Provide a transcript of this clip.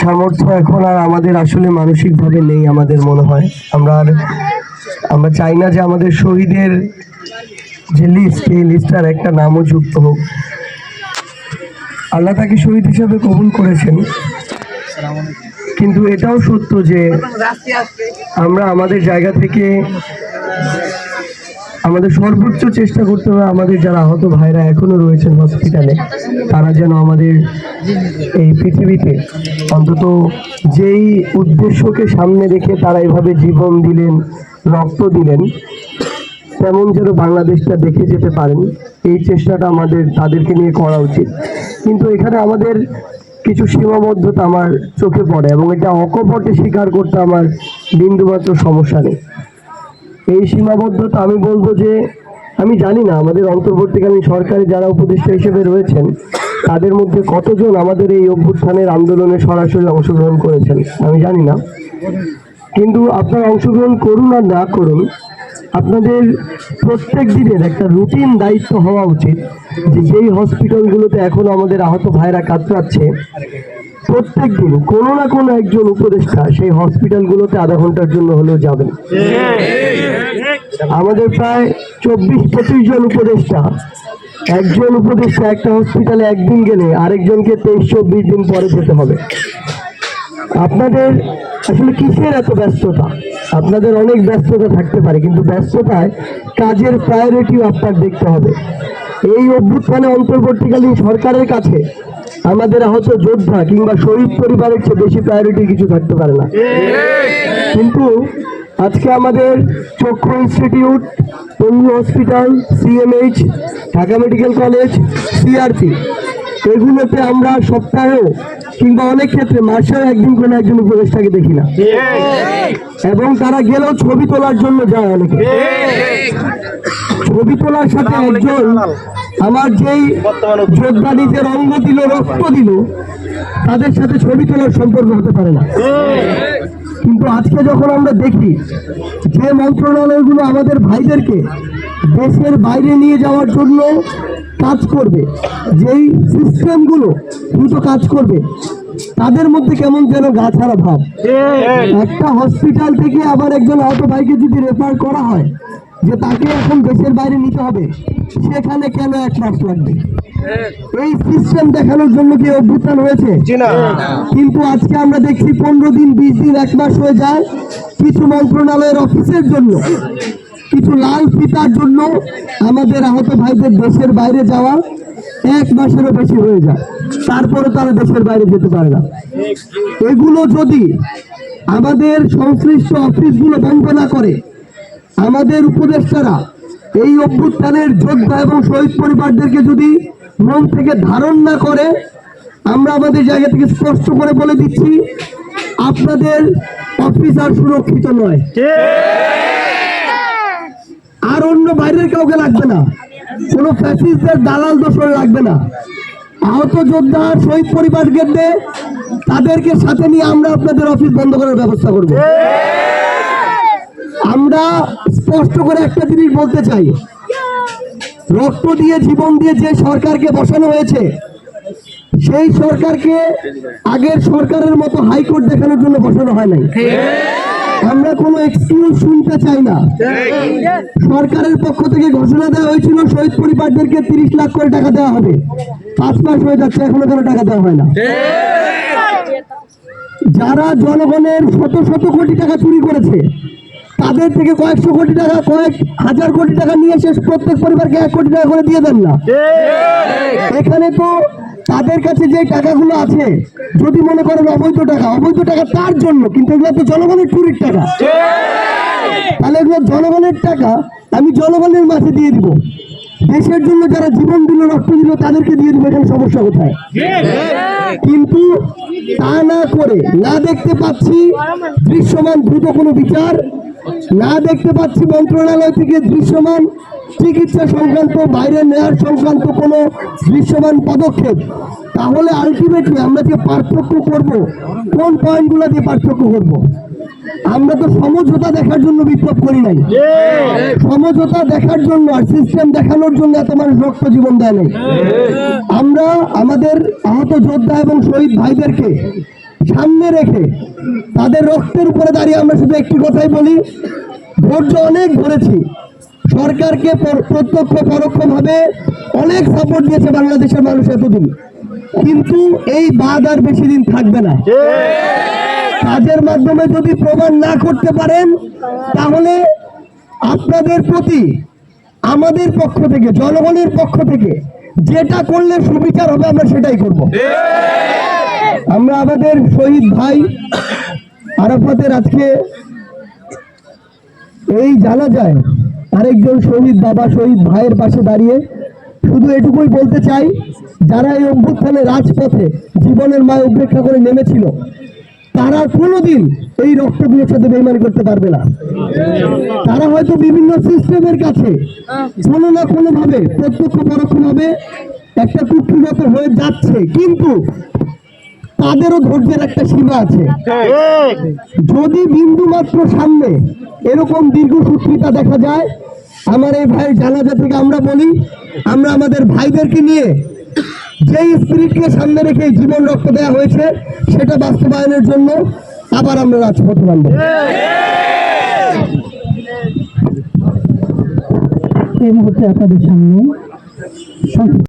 সামর্থ্য এখন আর আমাদের আসলে মানসিকভাবে নেই আমাদের মনে হয়। আমরা আর আমরা চাই না যে আমাদের শহীদের যে লিস্ট এই লিস্টার একটা নামও যুক্ত হোক। আল্লাহ তাকে শহীদ হিসাবে কবুল করেছেন। কিন্তু এটাও সত্য যে আমরা আমাদের জায়গা থেকে আমাদের সর্বোচ্চ চেষ্টা করতে হবে আমাদের যারা আহত ভাইরা এখনও রয়েছেন হসপিটালে, তারা যেন আমাদের এই পৃথিবীতে অন্তত যেই উদ্দেশ্যকে সামনে রেখে তারা এভাবে জীবন দিলেন, রক্ত দিলেন, তেমন যেন বাংলাদেশটা দেখে যেতে পারেন। এই চেষ্টাটা আমাদের, তাদেরকে নিয়ে করা উচিত। কিন্তু এখানে আমাদের কিছু সীমাবদ্ধতা আমার চোখে পড়ে এবং এটা অকপটে স্বীকার করতে আমার বিন্দুমাত্র সমস্যা নেই। এই সীমাবদ্ধতা আমি বলব যে, আমি জানি না আমাদের অন্তর্বর্তীকালীন সরকারে যারা উপদেষ্টা হিসেবে রয়েছেন, তাদের মধ্যে কতজন আমাদের এই অভ্যুত্থানের আন্দোলনে সরাসরি অংশগ্রহণ করেছেন, আমি জানি না। কিন্তু আপনারা অংশগ্রহণ করুন আর না করুন, আপনাদের প্রত্যেক দিনের একটা রুটিন দায়িত্ব হওয়া উচিত যে, যেই হসপিটালগুলোতে এখন আমাদের আহত ভাইরা কাতরাচ্ছে প্রত্যেক দিন কোনো না কোনো একজন উপদেষ্টা সেই হসপিটালগুলোতে আধা ঘণ্টার জন্য হলেও যাবেন। আমাদের প্রায় চব্বিশ পঁচিশ জন উপদেষ্টা। একজন উপদেষ্টা একটা হসপিটালে একদিন গেলে আরেকজনকে তেইশ, চব্বিশ দিন পরে যেতে হবে। আপনাদের আসলে কিসের এত ব্যস্ততা? আপনাদের অনেক ব্যস্ততা থাকতে পারে, কিন্তু ব্যস্ততায় কাজের প্রায়োরিটিও আপনার দেখতে হবে। এই অভ্যুত্থানে অন্তর্বর্তীকালীন সরকারের কাছে আমাদের আহত যোদ্ধা কিংবা শহীদ পরিবারের চেয়ে বেশি প্রায়োরিটি কিছু থাকতে পারে না। কিন্তু আজকে আমাদের চক্ষু ইনস্টিটিউট পঙ্গু hospital CMH Dhaka medical college CRP এগুলোতে আমরা সপ্তাহেও কিংবা অনেক ক্ষেত্রে মাসেও একদিন কোনো একজন উপদেষ্টাকে দেখি না। এবং তারা গেলেও ছবি তোলার জন্য যায় অনেকে। ছবি তোলার সাথে একজন আমার যেই যোদ্ধা নিজের অঙ্গ দিল রক্ত দিল তাদের সাথে ছবি তোলার সম্পর্ক হতে পারে না। কিন্তু আজকে যখন আমরা দেখি যে মন্ত্রণালয়গুলো আমাদের ভাইদেরকে দেশের বাইরে নিয়ে যাওয়ার জন্য কাজ করবে যেই সিস্টেমগুলো দ্রুত কাজ করবে তাদের মধ্যে কেমন যেন গা ছাড়া ভাব। একটা হসপিটাল থেকে আবার একজন আহত ভাইকে যদি রেফার করা হয় যে তাকে এখন দেশের বাইরে নিতে হবে সেখানে কেন এক মাস লাগবে? এই সিস্টেম দেখানোর জন্য কি অভ্যুত্থান হয়েছে? কিন্তু আজকে আমরা দেখছি পনেরো দিন বিশ দিন এক মাস হয়ে যায় কিছু মন্ত্রণালয়ের অফিসের জন্য কিছু লাল ফিতার জন্য আমাদের আহত ভাইদের দেশের বাইরে যাওয়া এক মাসেরও বেশি হয়ে যায়। তারপরে তারা দেশের বাইরে যেতে পারে না। এগুলো যদি আমাদের সংশ্লিষ্ট অফিসগুলো বন্ধ না করে আমাদের উপদেষ্টারা এই অভ্যুত্থানের যোদ্ধা এবং শহীদ পরিবারদেরকে যদি মন থেকে ধারণ না করে, আমরা আমাদের জায়গা থেকে স্পষ্ট করে বলে দিচ্ছি, আপনাদের অফিস আর সুরক্ষিত নয়। আর অন্য বাইরের কাউকে লাগবে না। কোনো ফ্যাসিস্টদের দালাল দোষর লাগবে না। আহত যোদ্ধা শহীদ পরিবারকে তাদেরকে সাথে নিয়ে আমরা আপনাদের অফিস বন্ধ করার ব্যবস্থা করব। আমরা স্পষ্ট করে একটা জিনিস বলতে চাই। রক্ত দিয়ে জীবন দিয়ে যে সরকারকে বসানো হয়েছে, সেই সরকারকে আগের সরকারের মতো হাইকোর্ট দেখানোর জন্য বসানো হয় নাই। আমরা কোনো এক্সকিউজ শুনতে চাই না। সরকারের পক্ষ থেকে ঘোষণা দেওয়া হয়েছিল, শহীদ পরিবারদেরকে তিরিশ লাখ করে টাকা দেওয়া হবে। পাঁচ মাস হয়ে যাচ্ছে, এখনও কোনো টাকা দেওয়া হয় না? যারা জনগণের শত শত কোটি টাকা চুরি করেছে তাদের থেকে কয়েকশো কোটি টাকা, কয়েক হাজার কোটি টাকা নিয়ে শেষ প্রত্যেক পরিবারকে এক কোটি টাকা করে দিয়ে দেন না। এখানে তো তাদের কাছে যে টাকাগুলো আছে, যদি মনে করেন অবৈধ টাকা অবৈধ টাকা তার জন্য, কিন্তু এগুলো তো জনগণের চুরির টাকা। তাহলে এগুলো জনগণের টাকা, আমি জনগণের মাঝে দিয়ে দিব। দেশের জন্য যারা জীবন দিল, রক্ত দিল, তাদেরকে দিয়ে দিব, এখানে সমস্যা কোথায়? কিন্তু তা না করে না দেখতে পাচ্ছি দৃশ্যমান দ্রুত কোনো বিচার না দেখতে পাচ্ছি মন্ত্রণালয় থেকে দৃশ্যমান চিকিৎসা সংক্রান্ত, বাইরে নেওয়ার সংক্রান্ত কোনো দৃশ্যমান পদক্ষেপ। তাহলে আলটিমেটলি আমরা যে পার্থক্য করব, কোন পয়েন্টগুলো দিয়ে পার্থক্য করব? আমরা তো সমঝোতা দেখার জন্য বিপ্লব করি নাই। সমঝোতা দেখার জন্য আর সিস্টেম দেখানোর জন্য এত মানুষ রক্ত জীবন দেয় নাই। আমরা আমাদের আহত যোদ্ধা এবং শহীদ ভাইদেরকে সামনে রেখে তাদের রক্তের উপরে দাঁড়িয়ে আমরা শুধু একটি কথাই বলি, ধৈর্য অনেক ধরেছি। সরকারকে প্রত্যক্ষ, পরোক্ষভাবে অনেক সাপোর্ট দিয়েছে বাংলাদেশের মানুষ এতদিন। কিন্তু এই বাদ আর বেশি দিন থাকবে না। কাজের মাধ্যমে যদি প্রমাণ না করতে পারেন, তাহলে আপনাদের প্রতি, আমাদের পক্ষ থেকে, জনগণের পক্ষ থেকে যেটা করলে সুবিচার হবে, আমরা সেটাই করব। আমরা আমাদের শহীদ ভাই আরাফাতের আজকে এই জানা যায় আরেকজন শহীদ বাবা, শহীদ ভাইয়ের পাশে দাঁড়িয়ে শুধু এটুকুই বলতে চাই, যারা এই অভ্যুত্থানে রাজপথে জীবনের মায় উপেক্ষা করে নেমেছিল, তারা কোনোদিন এই রক্ত রক্তগুলোর সাথে বেইমানি করতে পারবে না। তারা হয়তো বিভিন্ন সিস্টেমের কাছে কোনো না কোনোভাবে, প্রত্যক্ষ পরোক্ষভাবে একটা কুক্ষিগত হয়ে যাচ্ছে, কিন্তু তাদেরও ধৈর্যের একটা সীমা আছে। যদি বিন্দু মাত্র সামনে এরকম দীর্ঘসূত্রিতা দেখা যায়, আমার এই ভাইয়ের জানাজা থেকে আমরা বলি, আমরা আমাদের ভাইদেরকে নিয়ে যেই স্পিরিটকে সামনে রেখে জীবন রক্ত দেওয়া হয়েছে, সেটা বাস্তবায়নের জন্য আবার আমরা রাজপথে নামবো। এই মুহূর্তে আপনাদের সামনে